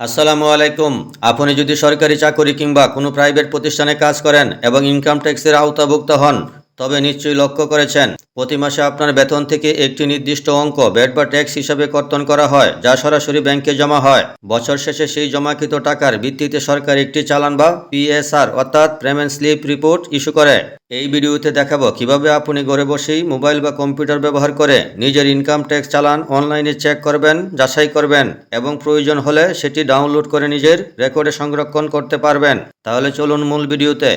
আসসালামু আলাইকুম। আপনি যদি সরকারি চাকরি কিংবা কোনো প্রাইভেট প্রতিষ্ঠানে কাজ করেন এবং ইনকাম ট্যাক্সের আওতাভুক্ত হন তবে নিশ্চয়ই লক্ষ্য করেছেন। প্রতি মাসে আপনার বেতন থেকে একটি নির্দিষ্ট অঙ্ক, ব্যাট বা ট্যাক্স হিসাবে কর্তন করা হয়, যা সরাসরি ব্যাংকে জমা হয়। বছর শেষে সেই জমাকৃত টাকার ভিত্তিতে সরকার একটি চালান বা পিএসআর, অর্থাৎ পেমেন্ট স্লিপ রিপোর্ট ইস্যু করে। এই ভিডিওতে দেখাবো কীভাবে আপনি ঘরে বসেই মোবাইল বা কম্পিউটার ব্যবহার করে নিজের ইনকাম ট্যাক্স চালান, অনলাইনে চেক করবেন, যাচাই করবেন এবং প্রয়োজন হলে সেটি ডাউনলোড করে নিজের রেকর্ডে সংরক্ষণ করতে পারবেন। তাহলে চলুন মূল ভিডিওতে।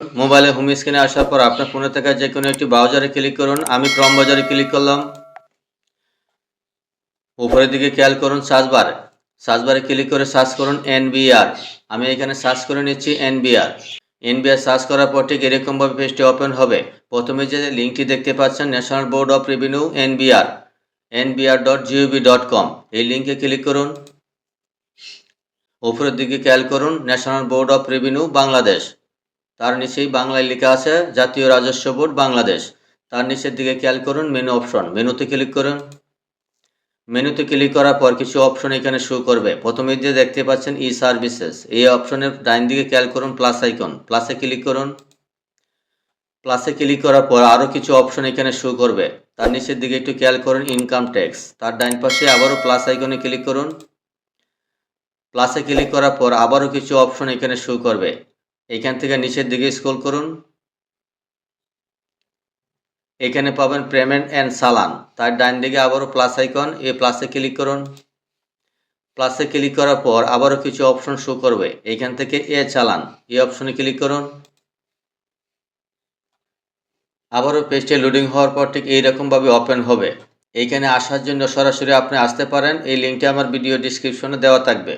মোবাইলে হোম স্ক্রিনে আসার পর আপনার ফোনে থাকা যে কোনো একটি ব্রাউজারে ক্লিক করুন। আমি ক্রম বাজারে ক্লিক করলাম। উপরের দিকে খেয়াল করুন, সার্চ বার। সার্চ বারে ক্লিক করে সার্চ করুন এনবিআর। আমি এখানে সার্চ করে নিচ্ছি এনবিআর। এনবিআর সার্চ করার পর ঠিক এরকমভাবে পেজটি ওপেন হবে। প্রথমে যে লিঙ্কটি দেখতে পাচ্ছেন national board of revenue NBR. NBR dot GOV dot com. এই লিঙ্কে ক্লিক করুন। উপরের দিকে খেয়াল করুন national board of revenue Bangladesh. তার নিচেই বাংলায় লেখা আছে, জাতীয় রাজস্ব বোর্ড বাংলাদেশ। তার নিচের দিকে খেয়াল করুন মেনু অপশন মেনুতে ক্লিক করুন। মেনুতে ক্লিক করার পর কিছু অপশন এখানে শো করবে। প্রথমে যে দেখতে পাচ্ছেন ই সার্ভিসেস এই অপশনের ডাইন দিকে খেয়াল করুন প্লাস আইকন প্লাসে ক্লিক করুন। প্লাসে ক্লিক করার পর আরও কিছু অপশন এখানে শো করবে। তার নিচের দিকে একটু খেয়াল করুন ইনকাম ট্যাক্স তার ডাইন পাশে আবারও প্লাস আইকনে ক্লিক করুন। প্লাসে ক্লিক করার পর আবারও কিছু অপশন এখানে শো করবে। এখান থেকে নিচের দিকে স্ক্রল করুন। এখানে পাবেন পেমেন্ট অ্যান্ড সালান তার ডান দিকে আবারও প্লাস আইকন এ প্লাসে ক্লিক করুন। প্লাসে ক্লিক করার পর আবারও কিছু অপশন শো করবে। এখান থেকে এ চালান এই অপশনে ক্লিক করুন। আবারও পেজটি লোডিং হওয়ার পর ঠিক এইরকমভাবে ওপেন হবে। এইখানে আসার জন্য সরাসরি আপনি আসতে পারেন। এই লিঙ্কটি আমার ভিডিও ডিসক্রিপশনে দেওয়া থাকবে।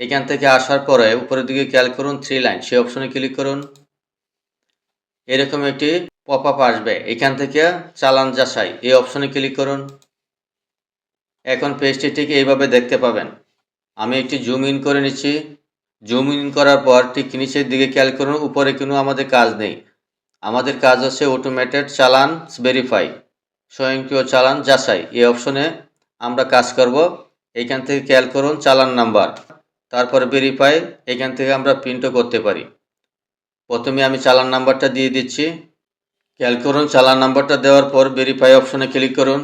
এখান থেকে আসার পরে উপরের দিকে খেয়াল করুন থ্রি লাইন সেই অপশনে ক্লিক করুন। এরকম একটি পপ আপ আসবে। এখান থেকে চালান যাচাই, এই অপশনে ক্লিক করুন। এখন পেজটি ঠিক এইভাবে দেখতে পাবেন। আমি একটি জুম ইন করে নিচ্ছি। জুম ইন করার পর ঠিক নিচের দিকে খেয়াল করুন, উপরে কোনো আমাদের কাজ নেই। আমাদের কাজ হচ্ছে অটোমেটেড চালান ভেরিফাই স্বয়ংক্রিয় চালান, যাচাই। এই অপশনে আমরা কাজ করব। এখান থেকে খেয়াল করুন, চালান নাম্বার তারপরে ভেরিফাই এখান থেকে আমরা প্রিন্টও করতে পারি। প্রথমে আমি চালান নাম্বারটা দিয়ে দিচ্ছি। খেয়াল করুন, চালান নাম্বারটা দেওয়ার পর ভেরিফাই অপশনে ক্লিক করুন।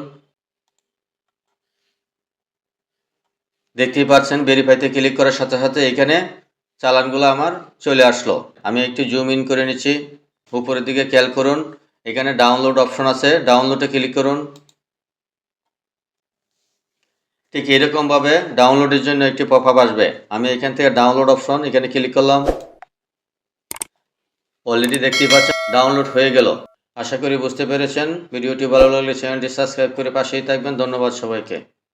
দেখতেই পাচ্ছেন ভেরিফাইতে ক্লিক করার সাথে সাথে এখানে চালানগুলো আমার চলে আসলো। আমি একটু জুম ইন করে নিচ্ছি। উপরের দিকে খেয়াল করুন, এখানে ডাউনলোড অপশন আছে ডাউনলোডে ক্লিক করুন। ঠিক এরকমভাবে ডাউনলোডের জন্য একটি পপ আপ আসবে। আমি এখান থেকে ডাউনলোড অপশন এখানে ক্লিক করলাম। অলরেডি দেখতে পাচ্ছেন ডাউনলোড হয়ে গেল। আশা করি বুঝতে পেরেছেন। ভিডিওটি ভালো লাগলে চ্যানেলটি সাবস্ক্রাইব করে পাশেই থাকবেন। ধন্যবাদ সবাইকে।